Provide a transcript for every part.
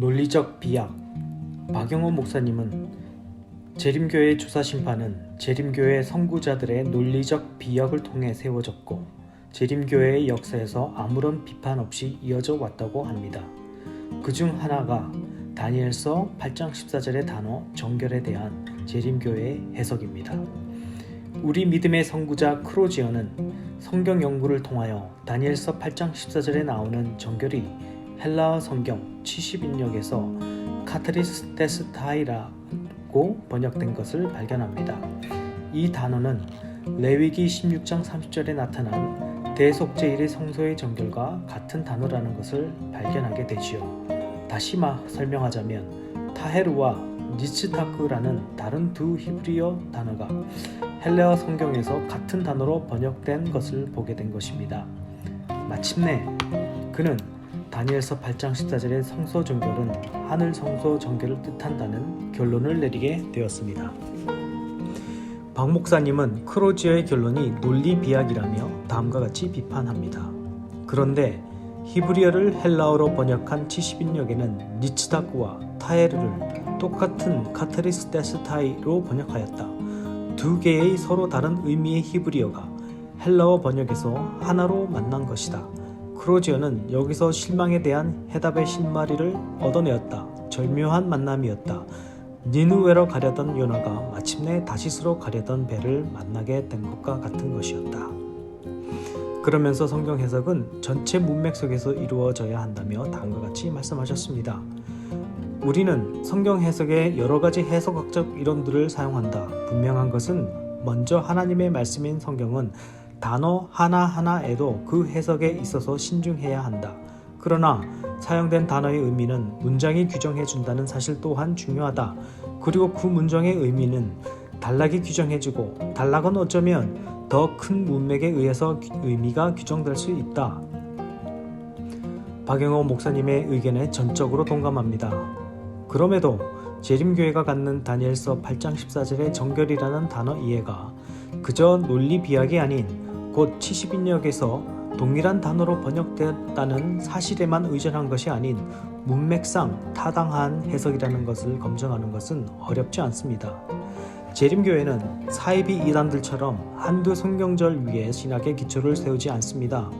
논리적 비약 박영호 목사님은 재림교회 조사 심판은 재림교회 선구자들의 논리적 비약을 통해 세워졌고 재림교회의 역사에서 아무런 비판 없이 이어져 왔다고 합니다. 그 중 하나가 다니엘서 8장 14절의 단어 정결에 대한 재림교회의 해석입니다. 우리 믿음의 선구자 크로지어는 성경 연구를 통하여 다니엘서 8장 14절에 나오는 정결이 헬라어 성경 70인역에서 카트리스테스타이라고 번역된 것을 발견합니다. 이 단어는 레위기 16장 30절에 나타난 대속제일의 성소의 정결과 같은 단어라는 것을 발견하게 되지요. 다시 마 설명하자면 타헤르와 니츠타크라는 다른 두 히브리어 단어가 헬레어 성경에서 같은 단어로 번역된 것을 보게 된 것입니다. 마침내 그는 다니엘서 8장 14절의 성소 정결은 하늘 성소 정결을 뜻한다는 결론을 내리게 되었습니다. 박 목사님은 크로지어의 결론이 논리 비약이라며 다음과 같이 비판합니다. 그런데 히브리어를 헬라어로 번역한 70인역에는 니츠다크와 타에르를 똑같은 카테리스테스타이로 번역하였다. 두 개의 서로 다른 의미의 히브리어가 헬라어 번역에서 하나로 만난 것이다. 크로지어는 여기서 실망에 대한 해답의 실마리를 얻어내었다. 절묘한 만남이었다. 니누웨로 가려던 요나가 마침내 다시스로 가려던 배를 만나게 된 것과 같은 것이었다. 그러면서 성경 해석은 전체 문맥 속에서 이루어져야 한다며 다음과 같이 말씀하셨습니다. 우리는 성경 해석에 여러 가지 해석학적 이론들을 사용한다. 분명한 것은 먼저 하나님의 말씀인 성경은 단어 하나하나에도 그 해석에 있어서 신중해야 한다. 그러나 사용된 단어의 의미는 문장이 규정해 준다는 사실 또한 중요하다. 그리고 그 문장의 의미는 단락이 규정해주고 단락은 어쩌면 더 큰 문맥에 의해서 의미가 규정될 수 있다. 박영호 목사님의 의견에 전적으로 동감합니다. 그럼에도 재림교회가 갖는 다니엘서 8장 14절의 정결이라는 단어 이해가 그저 논리 비약이 아닌 곧 70인역에서 동일한 단어로 번역되었다는 사실에만 의존한 것이 아닌 문맥상 타당한 해석이라는 것을 검증하는 것은 어렵지 않습니다. 재림교회는 사이비 이단들처럼 한두 성경절 위에 신학의 기초를 세우지 않습니다.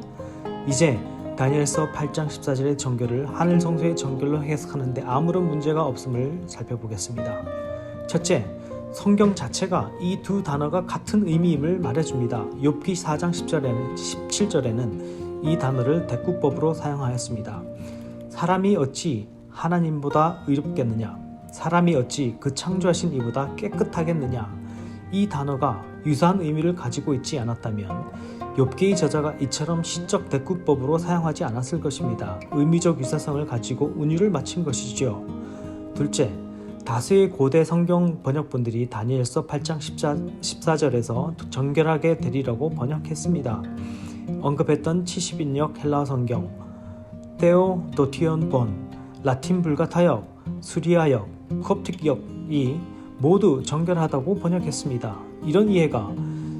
이제 다니엘서 8장 14절의 정결을 하늘 성소의 정결로 해석하는데 아무런 문제가 없음을 살펴보겠습니다. 첫째, 성경 자체가 이 두 단어가 같은 의미임을 말해줍니다. 욥기 4장 10절에는 17절에는 이 단어를 대꾸법으로 사용하였습니다. 사람이 어찌 하나님보다 의롭겠느냐? 사람이 어찌 그 창조하신 이보다 깨끗하겠느냐? 이 단어가 유사한 의미를 가지고 있지 않았다면 욥기의 저자가 이처럼 시적 대꾸법으로 사용하지 않았을 것입니다. 의미적 유사성을 가지고 운율을 맞춘 것이지요. 둘째, 다수의 고대 성경 번역본들이 다니엘서 8장 14절에서 정결하게 되리라고 번역했습니다. 언급했던 70인역 헬라 성경, 테오 도티온 본, 라틴 불가 타역, 수리아역, 콥틱역이 모두 정결하다고 번역했습니다. 이런 이해가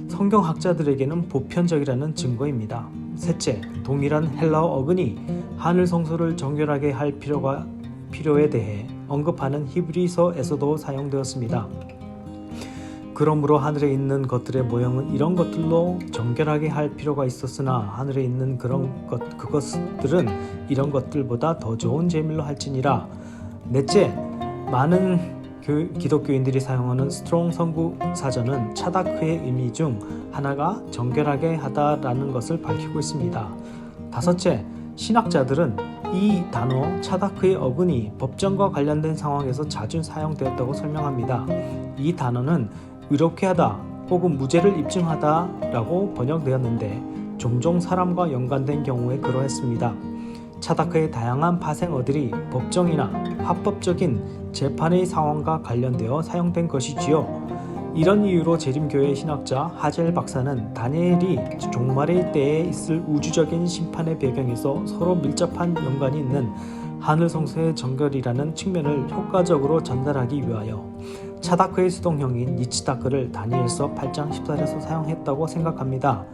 성경학자들에게는 보편적이라는 증거입니다. 셋째, 동일한 헬라어 어근이 하늘 성소를 정결하게 할 필요가 필요에 대해 언급하는 히브리서에서도 사용되었습니다. 그러므로 하늘에 있는 것들의 모형은 이런 것들로 정결하게 할 필요가 있었으나 하늘에 있는 그런 것 그것들은 이런 것들보다 더 좋은 제물로 할지니라. 넷째, 많은 교, 기독교인들이 사용하는 스트롱 성구 사전은 차다크의 의미 중 하나가 정결하게 하다라는 것을 밝히고 있습니다. 다섯째, 신학자들은 이 단어 차다크의 어근이 법정과 관련된 상황에서 자주 사용되었다고 설명합니다. 이 단어는 의롭게 하다 혹은 무죄를 입증하다라고 번역되었는데 종종 사람과 연관된 경우에 그러했습니다. 차다크의 다양한 파생어들이 법정이나 합법적인 재판의 상황과 관련되어 사용된 것이지요. 이런 이유로 재림교회 신학자 하젤 박사는 다니엘이 종말의 때에 있을 우주적인 심판의 배경에서 서로 밀접한 연관이 있는 하늘 성소의 정결이라는 측면을 효과적으로 전달하기 위하여 차다크의 수동형인 니치다크를 다니엘서 8장 14절에서 사용했다고 생각합니다.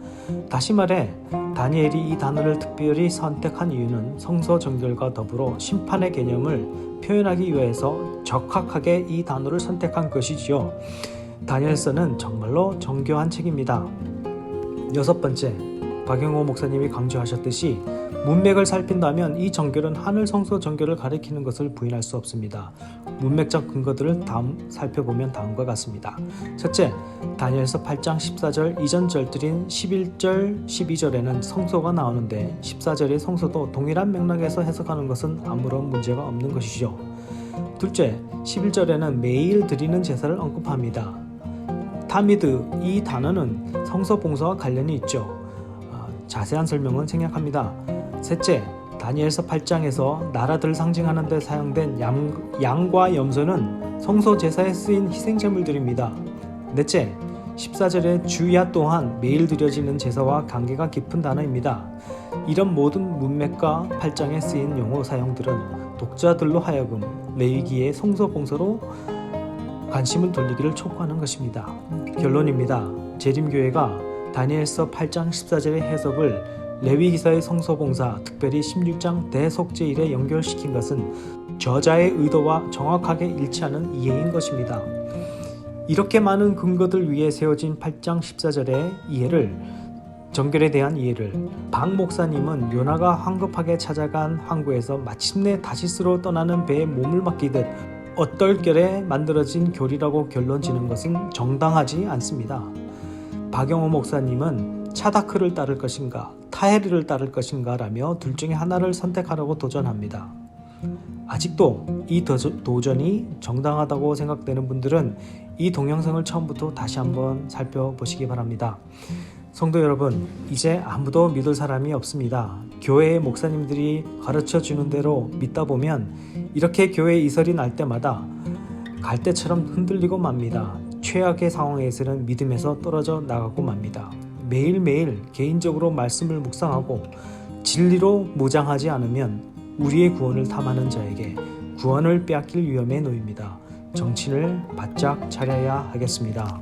다시 말해 다니엘이 이 단어를 특별히 선택한 이유는 성소 정결과 더불어 심판의 개념을 표현하기 위해서 적확하게 이 단어를 선택한 것이지요. 다니엘서는 정말로 정교한 책입니다. 여섯 번째, 박영호 목사님이 강조하셨듯이 문맥을 살핀다면 이 정결은 하늘 성소 정결을 가리키는 것을 부인할 수 없습니다. 문맥적 근거들을 다음 살펴보면 다음과 같습니다. 첫째, 다니엘서 8장 14절 이전 절들인 11절, 12절에는 성소가 나오는데 14절의 성소도 동일한 맥락에서 해석하는 것은 아무런 문제가 없는 것이죠. 둘째, 11절에는 매일 드리는 제사를 언급합니다. 타미드 이 단어는 성서 봉사와 관련이 있죠. 아, 자세한 설명은 생략합니다. 셋째, 다니엘서 8장에서 나라들을 상징하는 데 사용된 양, 양과 염소는 성소 제사에 쓰인 희생제물들입니다. 넷째, 14절의 주야 또한 매일 드려지는 제사와 관계가 깊은 단어입니다. 이런 모든 문맥과 8장에 쓰인 용어 사용들은 독자들로 하여금 레위기의 성소 봉사로 관심을 돌리기를 촉구하는 것입니다. 결론입니다. 재림교회가 다니엘서 8장 14절의 해석을 레위기사의 성소봉사, 특별히 16장 대속제일에 연결시킨 것은 저자의 의도와 정확하게 일치하는 이해인 것입니다. 이렇게 많은 근거들 위에 세워진 8장 14절의 이해를 정결에 대한 이해를 박 목사님은 요나가 황급하게 찾아간 항구에서 마침내 다시스로 떠나는 배에 몸을 맡기듯 어떨결에 만들어진 교리라고 결론 지는 것은 정당하지 않습니다. 박영호 목사님은 차다크를 따를 것인가 타헤르를 따를 것인가 라며 둘 중에 하나를 선택하라고 도전합니다. 아직도 이 도- 도전이 정당하다고 생각되는 분들은 이 동영상을 처음부터 다시 한번 살펴보시기 바랍니다. 성도 여러분, 이제 아무도 믿을 사람이 없습니다. 교회의 목사님들이 가르쳐 주는 대로 믿다 보면 이렇게 교회 이설이 날 때마다 갈대처럼 흔들리고 맙니다. 최악의 상황에서는 믿음에서 떨어져 나가고 맙니다. 매일매일 개인적으로 말씀을 묵상하고 진리로 무장하지 않으면 우리의 구원을 탐하는 자에게 구원을 빼앗길 위험에 놓입니다. 정신을 바짝 차려야 하겠습니다.